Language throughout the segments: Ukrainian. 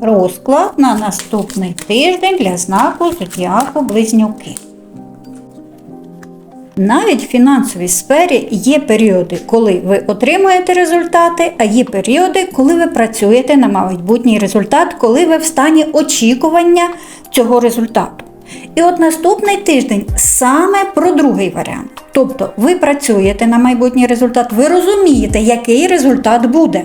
Розклад на наступний тиждень для знаку зодіаку Близнюки. Навіть в фінансовій сфері є періоди, коли ви отримуєте результати, а є періоди, коли ви працюєте на майбутній результат, коли ви в стані очікування цього результату. І от наступний тиждень саме про другий варіант. Тобто ви працюєте на майбутній результат, ви розумієте, який результат буде.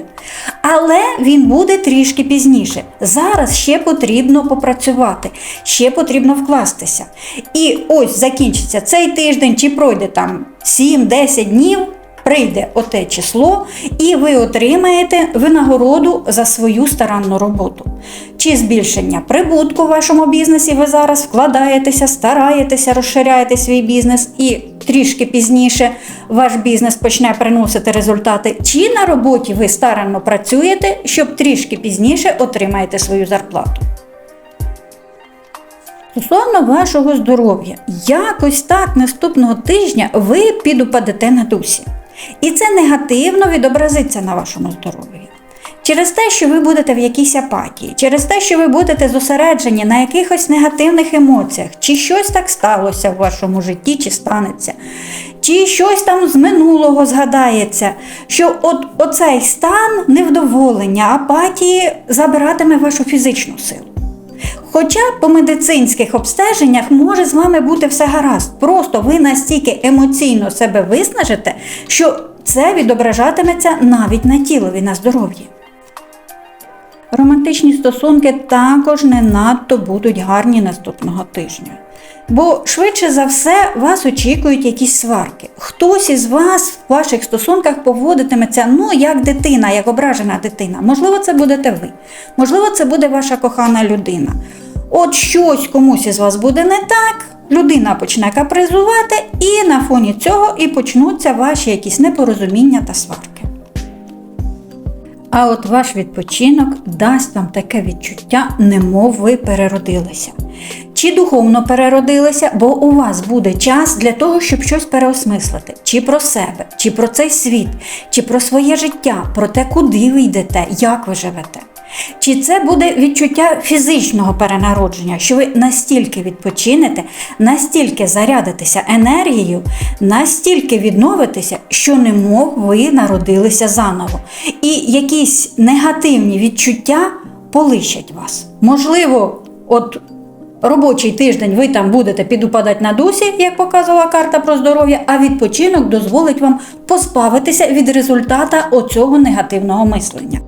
Але він буде трішки пізніше. Зараз ще потрібно попрацювати, ще потрібно вкластися. І ось закінчиться цей тиждень, чи пройде там 7-10 днів. Прийде оте число, і ви отримаєте винагороду за свою старанну роботу. Чи збільшення прибутку в вашому бізнесі ви зараз вкладаєтеся, стараєтеся, розширяєте свій бізнес і трішки пізніше ваш бізнес почне приносити результати, чи на роботі ви старанно працюєте, щоб трішки пізніше отримаєте свою зарплату. Стосовно вашого здоров'я, якось так наступного тижня ви підупадете на дусі. І це негативно відобразиться на вашому здоров'ї. Через те, що ви будете в якійсь апатії, через те, що ви будете зосереджені на якихось негативних емоціях, чи щось так сталося в вашому житті, чи станеться, чи щось там з минулого згадається, що от оцей стан невдоволення, апатії забиратиме вашу фізичну силу. Хоча по медицинських обстеженнях може з вами бути все гаразд. Просто ви настільки емоційно себе виснажите, що це відображатиметься навіть на тілові, на здоров'ї. Романтичні стосунки також не надто будуть гарні наступного тижня. Бо швидше за все вас очікують якісь сварки. Хтось із вас в ваших стосунках поводитиметься ну як дитина, як ображена дитина. Можливо, це будете ви, можливо, це буде ваша кохана людина. От щось комусь із вас буде не так, людина почне капризувати, і на фоні цього і почнуться ваші якісь непорозуміння та сварки. А от ваш відпочинок дасть вам таке відчуття, немов ви переродилися. Чи духовно переродилися, бо у вас буде час для того, щоб щось переосмислити, чи про себе, чи про цей світ, чи про своє життя, про те, куди ви йдете, як ви живете. Чи це буде відчуття фізичного перенародження, що ви настільки відпочинете, настільки зарядитеся енергією, настільки відновитеся, що немов ви народилися заново. І якісь негативні відчуття полишать вас. Можливо, от робочий тиждень ви там будете підупадати на дусі, як показувала карта про здоров'я, а відпочинок дозволить вам позбавитися від результата оцього негативного мислення.